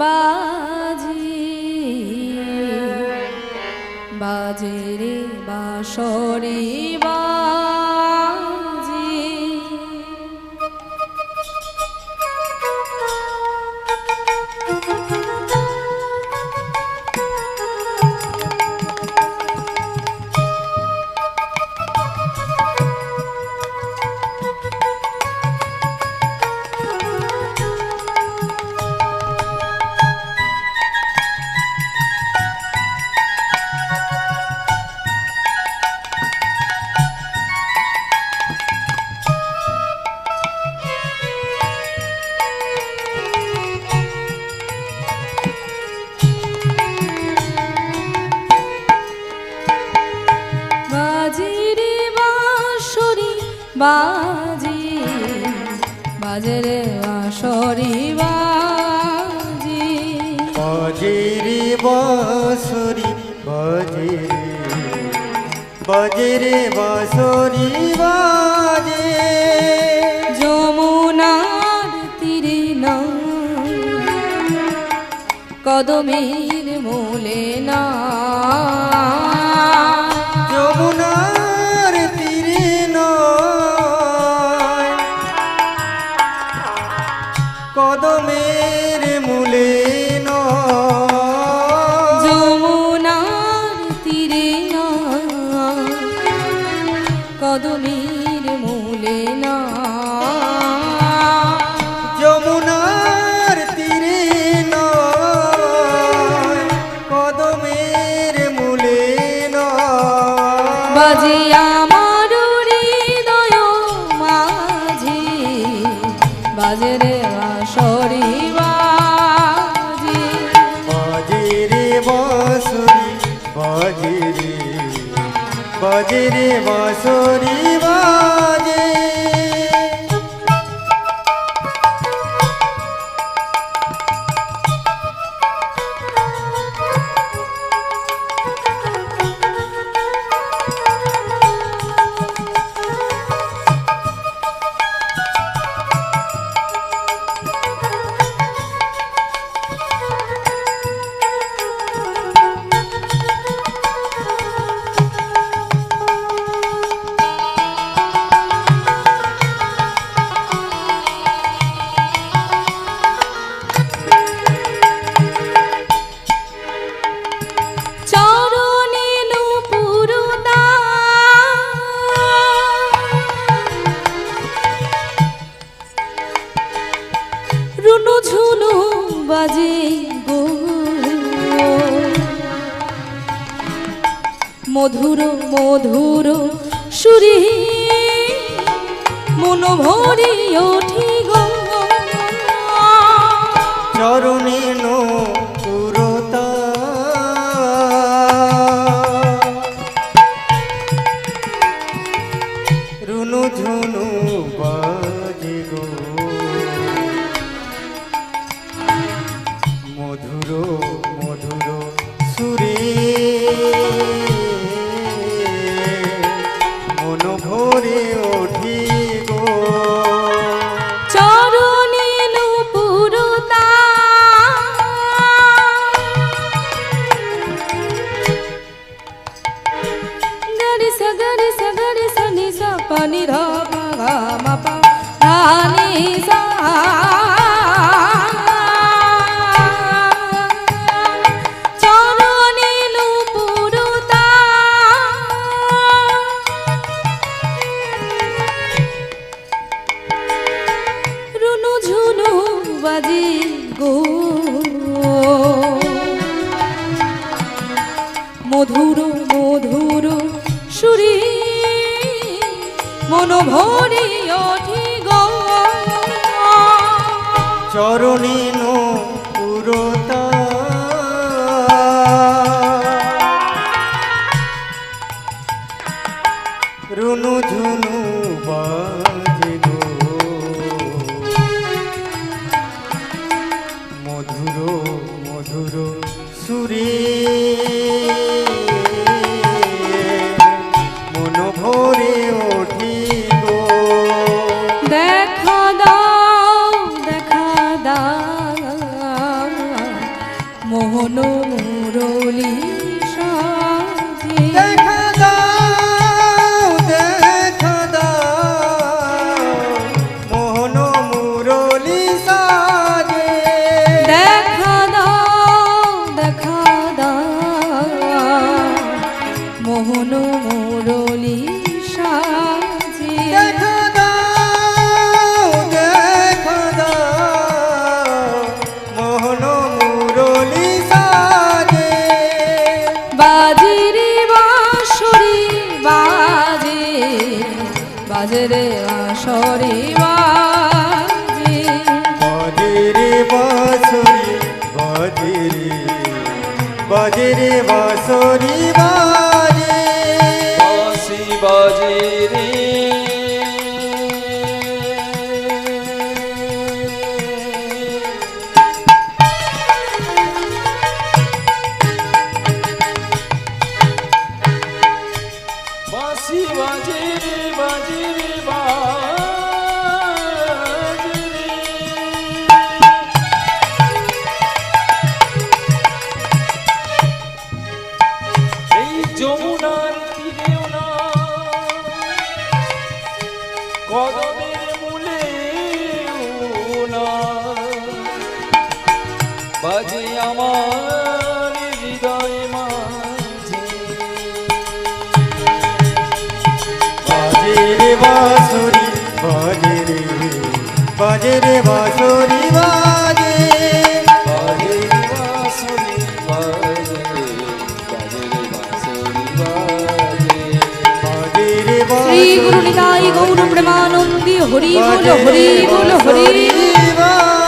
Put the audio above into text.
বাজি বাজে রে বাসরি বাজি বাজি বাজে রে বাসরি বাজি। বাজেরে বাঁশরি বাজেরে বাজেরে বাঁশরি বাজে। যমুনার তীরে না কদমের বাজেরে বাঁশরি বাজে বাজে গো মধুর মধুর সুরি মন গো চরণে নুপুরতা। গরি স গরি মধুর সুরে মন ভরি ওঠি গো। চরণে নো পুরতা রুনু ঝুনু বাজে মধুর মধুর সুরে। মোহন মুরলী বাঁশরি বাজে বাজে রে বাঁশরি বাজে রে বাজে রে বাঁশরি বাজে বাঁশি বাজে রে বাঁশি বাজে রে বাজে রে বাজে রে বাঁশরি বাজে। বাজে বাঁশরি বাজে বাজে বাঁশরি বাজে বাজে রে শ্রী গুরু নিতাই গৌর প্রেমানন্দী হরি বল হরি বল হরি। বল